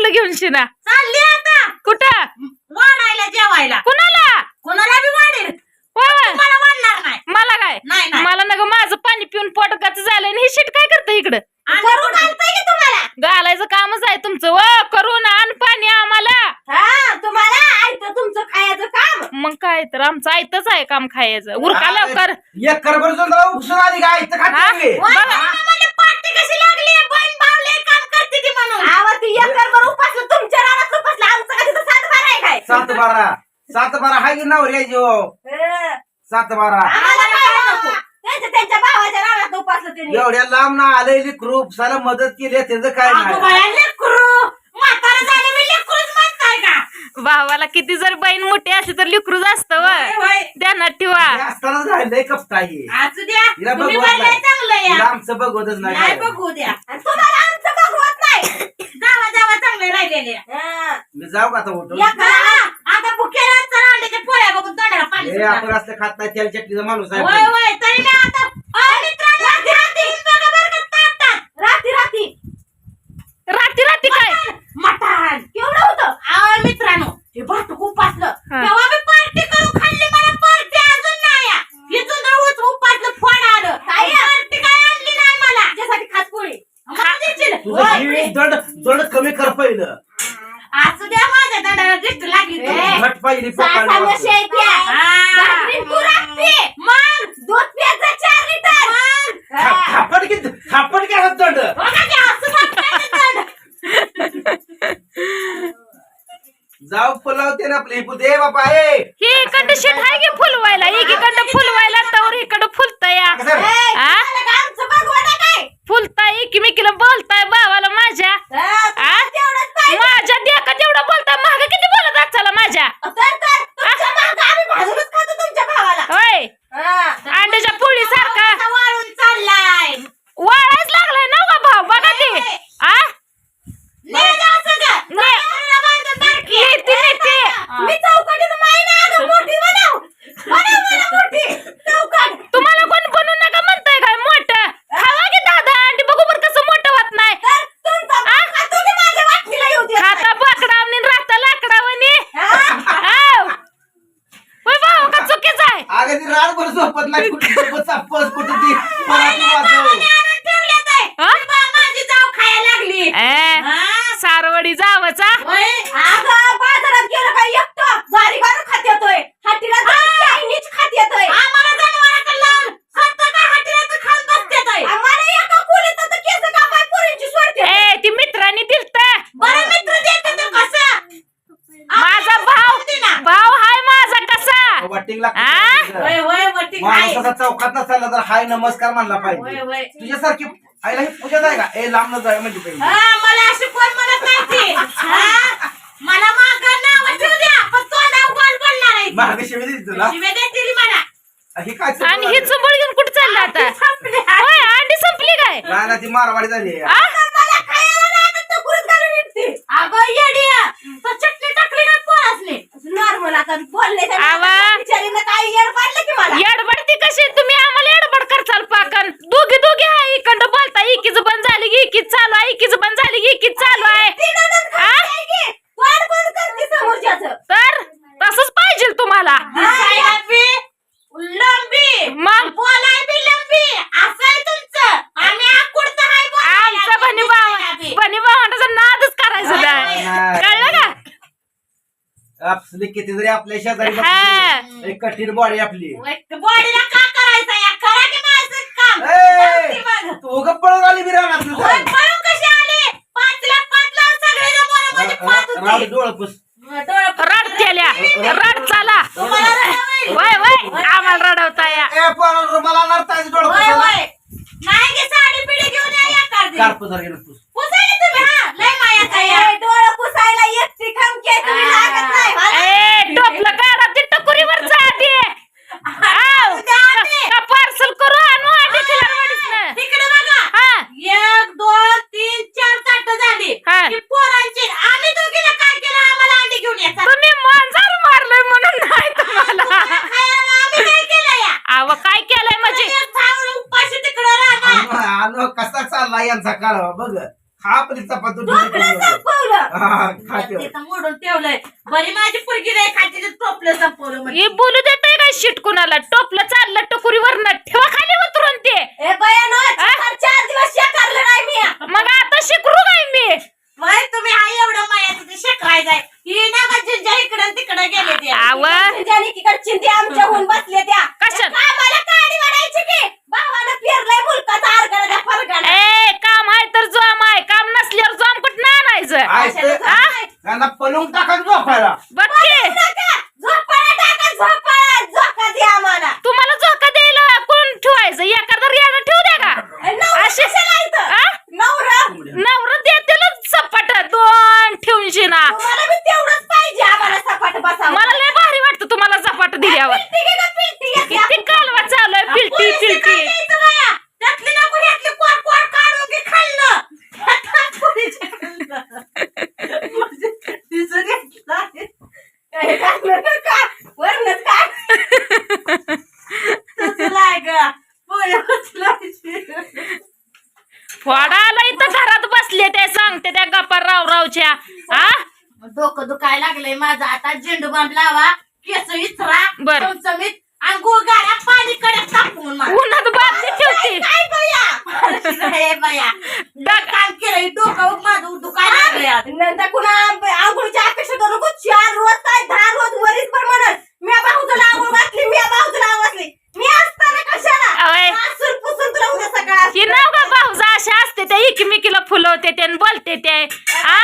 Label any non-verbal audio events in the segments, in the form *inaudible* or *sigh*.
आपलं घेऊन शिना. चालली आता. कुठं? वाढायला जेवायला. कुणाला? कोणाला बी वाढेल. मला वाढणार नाही. मला काय? मला नग माझं पाणी पिऊन पोटकाच झालंय आणि हे शिट काय करतं इकडं? घालायचं कामच आहे तुमचं व. करून आण पाणी आम्हाला. हा तुम्हाला ऐकतं तुमचं खायचं काम. मग काय तर आमचं आयतच आहे काम खायचं. उरका लवकर. एक करबर उपसून आली काय इथं हा? खाते बघा. पार्टी कशी लागली बहीण भावले काम करते ती म्हणून. आवा ती एकर भर उपासलं तुमच्या रानात उपासलं आमचं का तिथं सात बारा आहे काय सात बारा सात बारा हाय की नवरी जो? हं. सात बारा आम्हाला काय नको? त्यांच्या त्यांच्या भावाच्या रानात उपासलं त्यांनी. एवढ्या लांब ना आलेली क्रूप साला मदत केली त्याचं काय अगं नाही. बाया, लेकरू. म्हातारं झालं मी लेकरूच म्हणताय का? भावाला किती जर बहीण मोठी असली तर लिकरूच असतं होय, व होय. ध्यानात ठेवा. हे असताना झालंय कपताही असू द्या. हिला तुम्ही बघवत बनलंय नाही. चांगलं तिला या आमचं बघवतच नाही. नाही बघू द्या. आणि तुम्हाला आमचं बघवत नाही. जावा जावा चांगले राहिलेले. हं. मी जाऊ का आता उठून? या करा, आता भुकेला चला अंड्याच्या पोळ्या बघून तोंडाला पाणी हे सुटलं. आपण असलं खात नाही त्याला चटणीचा माणूस वय आहे तरी आता अहो, मित्रांनो, रात्री रात्री बघा बरं का ताटात. रात्री रात्री. रात्री रात्री काय? मटण केवढं होतं? मित्रांनो हे भाटूक उपासलं. हा. तेव्हा मी पार्टी करून खाल्ली मला पार्टी अजून नाही उपासलं फोड आलं. पार्टी काय आणली नाही मला? त्यासाठी खास पोळी. मला देशील? तुझं होय. जीव दंड दंड कमी कर पहिलं. असू द्या माझ्या दंडाला दृष्टी लागली. घट शेत्या. भाकरी तू राखते. मग दूध प्यायचं चार लिटर. हा. थापट की थापट हात दंड. जाऊ फुलावते ना आपली दे बापा ए ही इकडं शेट आहे की फुलवायला एकीकडं फुलवायला तर इकडं फुलताय ए, आ? फुलताय एकमेकीला बोलताय भावाला माझ्या हा, आ? माझ्या देखा तेवढं बोलताय माग किती बोलत असाल माझ्या तर, तर, तुमच्या मागं आम्ही भाजूनच खातो तुमच्या भावाला. होय हा. अंड्याच्या पोळी सारखा आता वाळून चाललाय. वाळायच लागलाय ना का भाव बघा ते आ ले जा सगळं. ले. बाहेरला बांधून टाकी. नेते, नेते. मी चौकटीत माई ना अगं मोठी बनव. बनव मला मोठी. चौकट. तुम्हाला कोण बनू नका म्हणताय काय मोठं खावा की दादा अंडी बघू बरं कसं मोठं होत नाही तर तुमचा भाव का तुम्ही माझ्या वाटणीला येऊ देत नाही. खाता बाकडावनी राहता लाकडावनी हा? आव. होय भाऊ का चुकीचं आहे अगं ती झोपत नाही कुठे झोपत सापस कुठे ती पराठी वाजव. हा? ती बा माझी जाव खायला लागली. ए, हा? सारवडी जावचा? होय. अगं, बाजारात गेलं का एकटं. ज्वारी बाजू खात येतोय. हाटीला जाऊन चायनीज खात येतोय. आम्हाला जनावराकडे लावून स्वतः काय हाटीला तर खात बसतेतोय. आम्हाला एका खोलीत तर केस कापाय पोरींची सोडते ए ती मित्रांनी दिलत. बरं मित्र देते तर कसं? माझा भाव भाव हाय माझा कसा? वाटिंग आ? होय होय. वरती माणूस काय असा चौकात नसला तर हाय नमस्कार मानला होय पाहिजे तुझ्यासारखी आईला ही पूजा आहे का ए लांब न जाय म्हणजे पाहिजे हा, मला अशी कोण म्हणत नाही ती. हा? मला मागं नावं ठेवू द्या पण तोंडावर गोड बोलणार आहे ती. महाग शिवी दिली तुला शिव्या देतील मला ही काय चुकलं आणि ही चुंबळ घेऊन कुठे चाललं आता संपली. होय अंडी संपली काय नाही ना ती मारवाडी झाली आ? आता मला खायला नाही तर टकुरीत घालून येते. अगं येड्या, तर चटणी टाकली ना पोळासने. नॉर्मल आता बोलले आवा. बिचारीनं काही येड पाडलं की कशी? तुम्ही आम्हाला एडबड करचाल पाकन दोघी दोघी आहे इकडं बोलता एकीच बंद झाली की एकीच चालू आहे एकीच बंद झाली की एकीच चालू आहे ती नणंद आ? खाते की, तोंड बंद करते समोरच्याचं. तर तसंच पाहिजे तुम्हाला दिसायला बी लंबी मग? बोलाय बी लंबी असं आहे तुमचं आम्ही आकुडतं हाय बोलायला. आमचा बनी भाव दिसायला बी. बनी भावंडाचा नादच करायचं नाही नाही. कळलं का आपली किती जरी आपल्या शेजारी हा. बसली, एक कठीण बॉडी आपली. बॉडीला का करायचं या करा की माझं काम? ए! तू उगा पळून आली बी राहणार होय, पळून कशी आली? पाचला पाचला सगळे मोरामध्ये पाच रावडी होते डोळ पुस. डोळं रड केल्या. रड चाला. तुम्हाला रडावं वय वय. आम्हाला रडवता या. ए आणणार ताजी डोळ होय, पुसायला. होय. नाही की साडी पिढी घेऊन या एखादी. कार्प गेलं पुस. पुसायला तुम्ही, हा? लय मायाचा या. डोळं पुसायला एकटी खमके तुम्ही लागत नाही. ए टोपलं काढा ते टकुरीवर जाते आव जाते. का पार्सल करू आणू आधी खिलारवाडीतनं. तिकडे बघा हा एक दोन तीन चार ताट झाली हा. ही पोरांची आम्ही दोघीला काय केलं आम्हाला अंडी घेऊन येतात तुम्ही मांजर मारलंय म्हणून नाही तुम्हाला खायला आम्ही काय केलं या अव काय केलंय म्हणजे एक झावळं उपाशी तिकडं राहणार आणू आणू कसा चालला यांचा काळ बघ. आपली हा खाते. तिथं मोडून ठेवलंय. बरी माझी पुरगी नाही खाते ते टोपलं संपवलं म्हणजे हे बोलू देताय शिट कुणाला? टोपलं चाललं टोकुरीवर ठेवा खाली उतरून ते. ए बयानो चार चार दिवस शेकारलं नाही मी. मग आता शिकरू काय मी? बाई तुम्ही आई एवढं मायाचं ते शेकरायचंय ही ना का जिंजा इकडं तिकडं गेले ते आव. चिंते आमच्याहून बसले त्या. कशा? आम्हाला काडी वाढायची की भावानं पेरलंय मुलकाचा आरगडा त्या फरकाला ए काम आहे तर जॉम आहे काम नसल्यावर जॉम कुठं आणायचं आयतं- हा? पलून टाका झोपायला. बघ की. झोपाळा टाका झोपाळा झोका दे आम्हाला. तुम्हाला झोका द्यायला कोण ठेवायचं? एखादा ठेवू द्या का? नवरा अशी- कशाला इथं? नवरा? नवरा देतेलच सपाट दोन ठेवून शिना. तुम्हाला बी तेवढंच पाहिजे आम्हाला सपाट बसावं. मला लय भारी वाटतं तुम्हाला सपाट दिल्यावर घे गं, पिलटी घे. किती कालवा चालू आहे पिलटी पुरीचं काय पिलटी द्यायचं बाया? त्यातली नको ह्यातली कोर कोर काढून घे खाल्लं. पुरीचं खाल्लं. म्हणजे तिचं घेतलं आहे. काय टाकलं का का? वरणच काय? नाही गं. फोडाला इथं घरात बसले ते सांगते त्या गप्पा राव रावच्या हा डोकं दुखायला लागलंय माझं आता झेंडू बांब लावा केस इचरा बरं. चमचमीत आणि गुळगाड्या पाणी कडक टाकून मारा. उन्हात बादली ठेवते काय बया काय बया डाग काम केलं डोकं माझं दुखायला लागलंय नंतर कुणा आंघोळीची अपेक्षा करू नको चार रोज काय दहा रोज वरीच पण म्हणत मी भाऊजला आंघोळ घातली मी भाऊजला आंघोळ घातली मी असताना कशाला अवय. वासून पुसून तुला उद्या सकाळ की नाव का भाऊजा अशा असते त्या एकमेकीला फुलवते ते आणि बोलते ते हा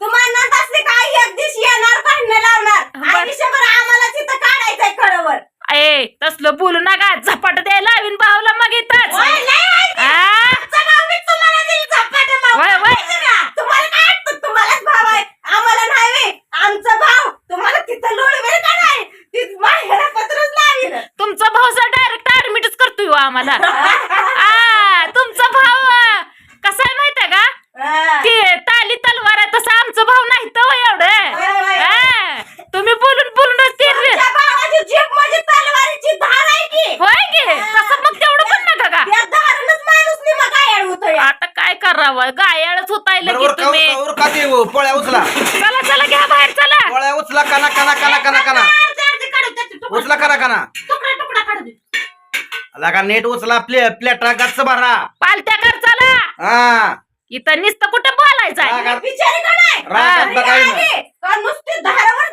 तुम्हाला नंतर असले काय एक दिवशी येणार भांडणं लावणार बरं. आयुष्यभर आम्हाला तिथं काढायचंय खडवर ए तसलं बोलू नका झपाट द्यायला लावीन भाऊला मग इथंच ओय, लय आहे ते. आ? आमचं नाव मी तुम्हाला दिलं झपाटं नाव. वय, वय. माहिती का? तुम्हाला काय वाटतं? तुम्हालाच भाव आहे आम्हाला नाही बे. आमचा भाव तुम्हाला तिथं लोळवेल का नाही? ती माहेरा पत्रच लावील तुमचा भाऊचा डायरेक्ट ऍडमिटच करतोय हो आम्हाला *laughs* आ तुमचा भाऊ कसा आहे माहितीये का ते ताली तलवार आहे तसं आमचं भाऊ नाही तर हो एवढं वय, वय. आ, तुम्ही बोलून बोलूनच ते तुमच्या भावाची जीभ म्हणजे तलवारीची धार आहे की होय की तसं मग तेवढं पण नका का त्या धारणच माणूस निमा काय होतोय आता काय करावं गायाळच होतायला की बरोबर का तुम्ही. उरका हो, पोळ्या उचला. चला चला घ्या बाहेर चला. पोळ्या उचला काना काना काना काना काना. उचला करा काना तुकडा तुकडा काढू दे. लगा नेट उचला प्ले प्लेटा गच्च भरा. पालत्या कर चला. हा. इथं नुसतं कुठं बोलायचं आहे? रागात- बिचारी का नाही रागात बघायला. नुसती धारावर